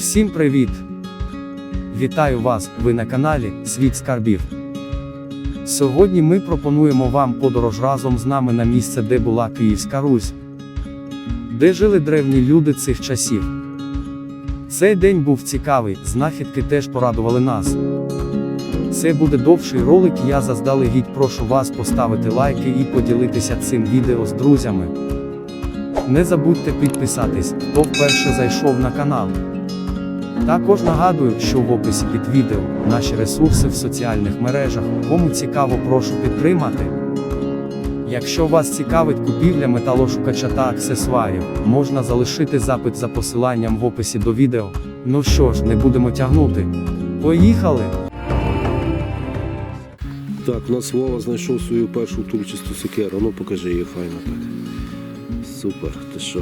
Всім привіт! Вітаю вас, ви на каналі Світ Скарбів. Сьогодні ми пропонуємо вам подорож разом з нами на місце, де була Київська Русь, де жили древні люди цих часів. Цей день був цікавий, знахідки теж порадували нас. Це буде довший ролик, я заздалегідь прошу вас поставити лайки і поділитися цим відео з друзями. Не забудьте підписатись, хто вперше зайшов на канал. Також нагадую, що в описі під відео наші ресурси в соціальних мережах, кому цікаво, прошу підтримати. Якщо вас цікавить купівля металошукача та аксесуарів, можна залишити запит за посиланням в описі до відео. Ну що ж, не будемо тягнути. Поїхали! Так, у нас знайшов свою першу турчасту секеру. Ну покажи її файно так. Супер, ти що?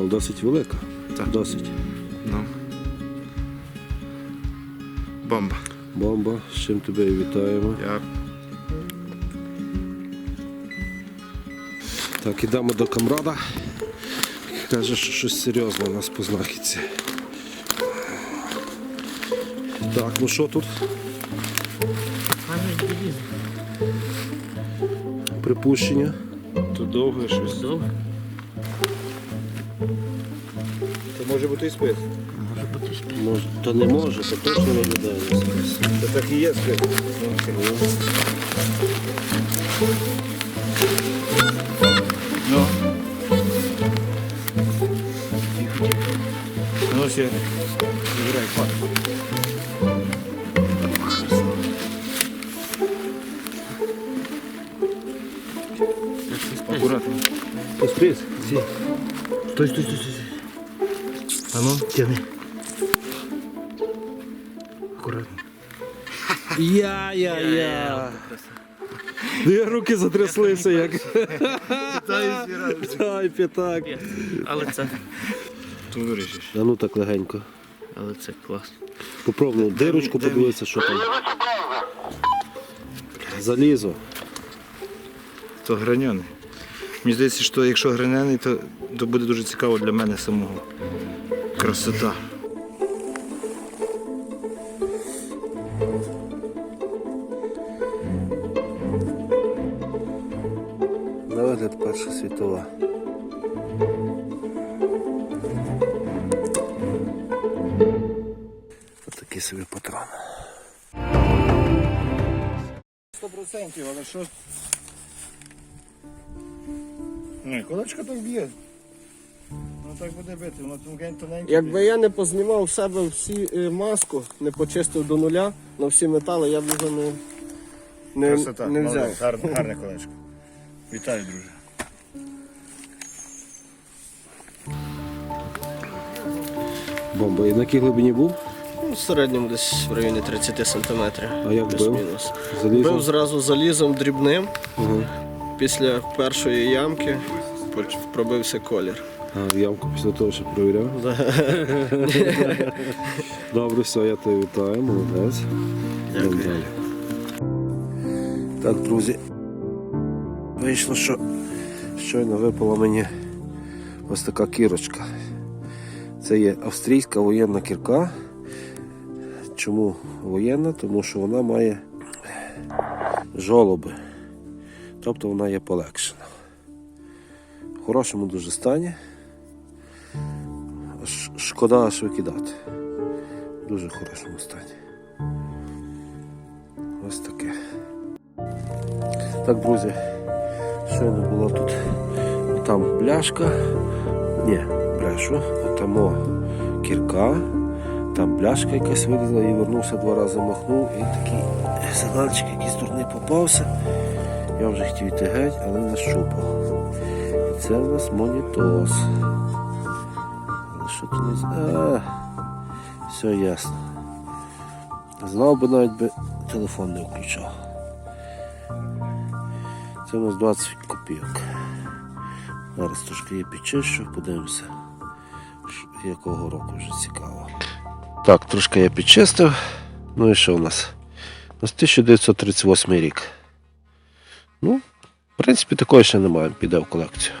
Ну, досить велика. Так. Досить. Ну. Бомба. Бомба, з чим тебе і вітаємо. Я Так, ідемо до камрада. Каже, що щось серйозне у нас по знахідці. Так, ну що тут? Припущення. тут довго щось. Довго? може бути і спит. Може, та не може, це точно виглядає. на спис. Це так і є спит. Ну. Тихо, тихо. Ну, все. Забирай, хватит. Аккуратно. Спис? Стой, стой, стой, стой. А ну, тяни. Аккуратно. Я-я-я. Я руки затряслися як. Ай, п'ятак. Але це, Тут вирішиш. А ну так легенько. але це клас. Попробуй дирочку дай подивитися, що там. Залізо. То граньоний. Мені здається, що якщо гранений, то, то буде дуже цікаво для мене самого. Красота. На вигляд Перша світова. Ось такий собі патрон. 100%, але що? Ні, колечко так б'є. Ну так буде бити, воно тонкень тоненьке. Якби я не познімав в себе всі е, маску, не почистив до нуля на всі метали, я б його не, не, Красота, не молодець, взяв. гарне, гарне колечко. Вітаю, друже. Бомба. І на якій глибині був? Ну, в середньому десь в районі 30 сантиметрів. А як бив? плюс-мінус. Залізо? Бив зразу залізом дрібним. Після першої ямки поч- пробився колір. А, ямку після того, що перевіряв? Добре, все, я тебе вітаю, молодець. Йдемо далі. Так, друзі. Вийшло, що щойно випала мені ось така кірочка. Це є австрійська воєнна кірка. Чому воєнна? Тому що вона має жолоби. Тобто вона є полегшена. В хорошому дуже стані. Шкода аж викидати. В дуже хорошому стані. Ось таке. Так, друзі, щойно була тут там бляшка. Ні, брешу, там кірка, там бляшка якась вилізла і вернувся два рази махнув і такий сигнальчик якийсь дурний попався. Я вже хотів йти геть, але не щупав. І це в нас монітос. Що не А, все ясно. Знав би навіть би телефон не включав. Це у нас 20 копійок. Зараз трошки я підчищу, подивимося, якого року вже цікаво. Так, трошки я підчистив. Ну і що у нас? У нас 1938 рік. Ну, в принципі, такої ще немає, піде в колекцію.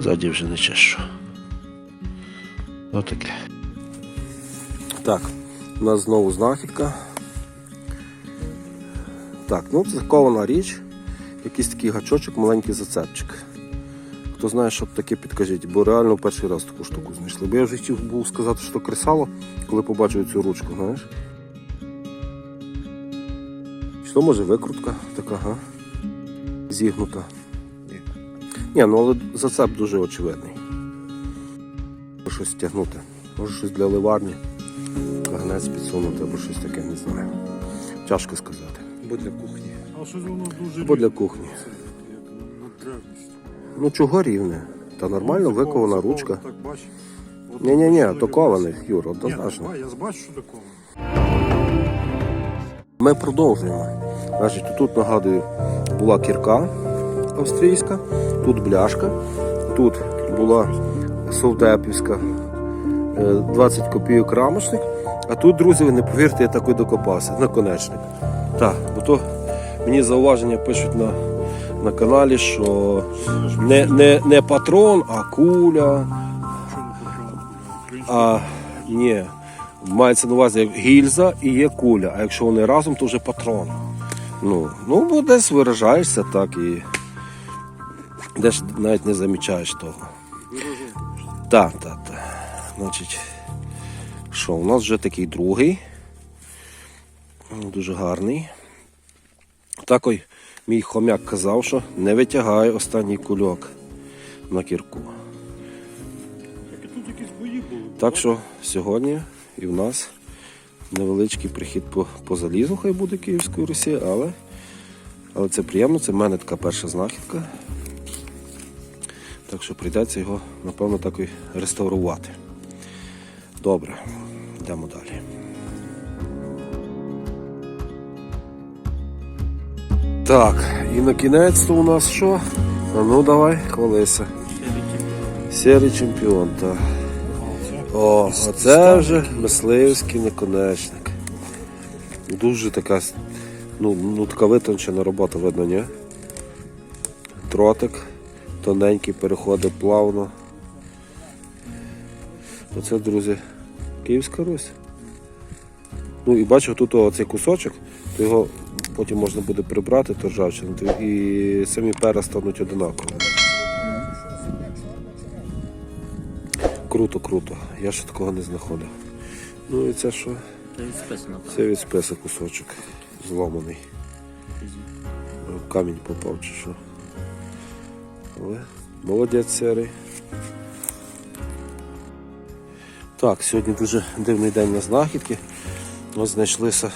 Ззаді вже не чешу. Отаке. Так, у нас знову знахідка. Так, ну це кована річ. Якийсь такий гачочок, маленький зацепчик. Хто знає, що таке, підкажіть, бо реально перший раз таку штуку знайшли. Бо я вже хотів був сказати, що кресало, коли побачив цю ручку, знаєш. Що може викрутка така, га? Зігнута. Ні, ну але зацеп дуже очевидний. Щось тягнути. Може щось для ливарні. Кагнець підсунути або щось таке, не знаю. Тяжко сказати. Або для кухні. А щось воно дуже Або для кухні. Це, як, ну, древність. Ну чого рівне? Та нормально Ну, викована ручка. Так, бач. Ні, ні, ні, бачиш, то що кований, Юр, однозначно. я бачу, що таковано. Ми продовжуємо. Значить, тут нагадую, була кірка австрійська, тут бляшка, тут була совдепівська, е, 20 копійок рамочник. А тут, друзі, ви не повірте, я такий докопався, наконечник. Так, бо то мені зауваження пишуть на, на каналі, що не, не, не патрон, а куля. А ні, мається на увазі гільза і є куля. А якщо вони разом, то вже патрон. Ну, ну бо десь виражаєшся так і десь навіть не замічаєш того. Так, так, так. Значить, що, у нас вже такий другий. Дуже гарний. Так ой, мій хомяк казав, що не витягай останній кульок на кірку. Так що сьогодні і в нас невеличкий прихід по, по залізу, хай буде Київської Русі, але, але це приємно, це в мене така перша знахідка. Так що прийдеться його, напевно, так і реставрувати. Добре, йдемо далі. Так, і на кінець то у нас що? А ну давай, хвалися. Сірий чемпіон, так. О, оце вже мисливський наконечник. Дуже така, ну, ну така витончена робота, видно, ні? Тротик, тоненький, переходить плавно. Оце, друзі, Київська Русь. Ну і бачу, тут оцей кусочок, то його потім можна буде прибрати, то ржавчину, і самі пера стануть одинаковими. Круто, круто. Я ще такого не знаходив. Ну і це що? Це від. Це списа кусочок зломаний. Камінь попав чи що. Але молодець серий. Так, сьогодні дуже дивний день на знахідки. Ось знайшлися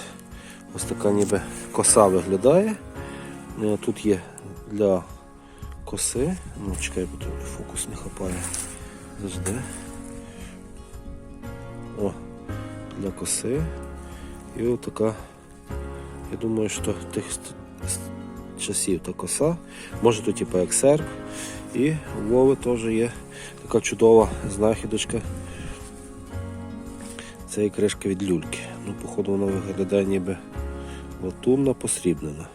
ось така ніби коса виглядає. Е, Тут є для коси. Ну, чекай, бо тут фокус не хапає. Завжди. О, для коси. І от така, я думаю, що тих часів та коса. Може тут типу як серп. І у Вови теж є така чудова знахідочка. Це і кришка від люльки. Ну, походу, вона виглядає ніби латунна, посрібнена.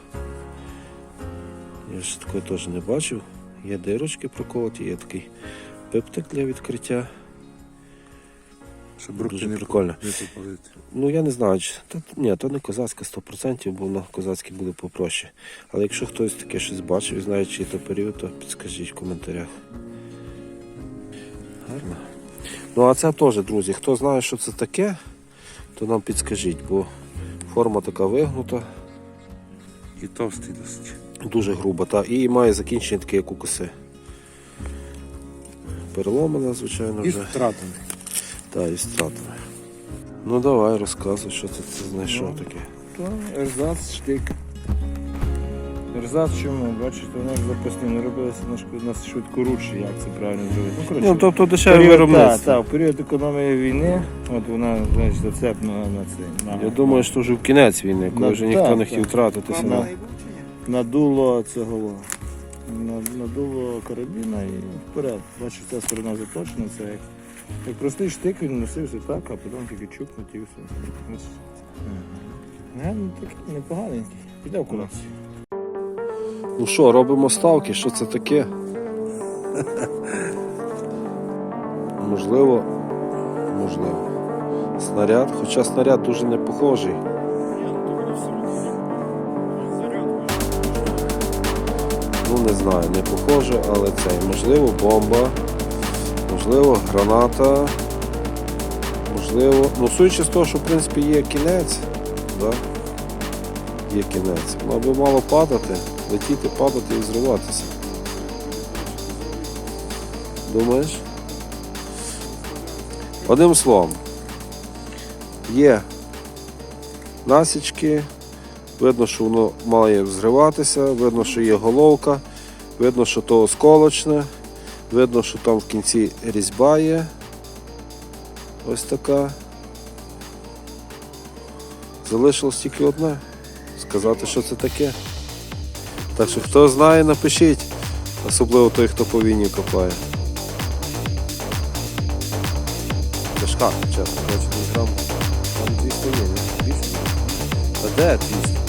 Я ж такої теж не бачив. Є дирочки проколоті, є такий пиптик для відкриття. Щоб Дуже прикольно. Не попалити. Ну я не знаю, чи та, ні, то не козацька 100%, бо на козацькій буде попроще. Але якщо хтось таке щось бачив і знає, чий то період, то підскажіть в коментарях. Гарно. Ну а це теж, друзі, хто знає, що це таке, то нам підскажіть, бо форма така вигнута, І товстий досить. дуже груба, та, і має закінчення таке, як у коси. Переломана, звичайно, І вже. втратений. Та, і стратами. Ну давай, розказуй, що ти це знайшов Ну, таке. То ерзац штик. Ерзац чому? Бачите, вона ж запасні не робилася на швид- на швидкоручі, як це правильно зробити. Ну, коротше, Ну, тобто дешеве виробництво. Так, так, в період економії війни, от вона, знаєш, зацепна на це. На, Я думаю, що вже в кінець війни, коли вже ніхто не хотів втратитися. На- на- надуло цього. На- Надуло карабіна і вперед. Бачиш, ця сторона заточена, це як, як простий штик, він носився так, а потім тільки чупнуть і все. Ось. Ну, такий непоганенький. Піде в колекцію. Ну що, робимо ставки, що це таке? Можливо, можливо. Снаряд, хоча снаряд дуже не похожий. Ну не знаю, не похоже, але це можливо бомба, можливо граната, можливо. Ну, судячи з того, що в принципі є кінець, да? є кінець. Воно би мало падати, летіти, падати і зриватися. Думаєш? Одним словом, є насічки, видно, що воно має взриватися, видно, що є головка, видно, що то осколочне, видно, що там в кінці різьба є. Ось така. Залишилось тільки одне. Сказати, що це таке. Так що хто знає, напишіть. Особливо той, хто по війні копає. Тяжка, чесно, 20 грам. Там 200 є? Більше? Та де 200?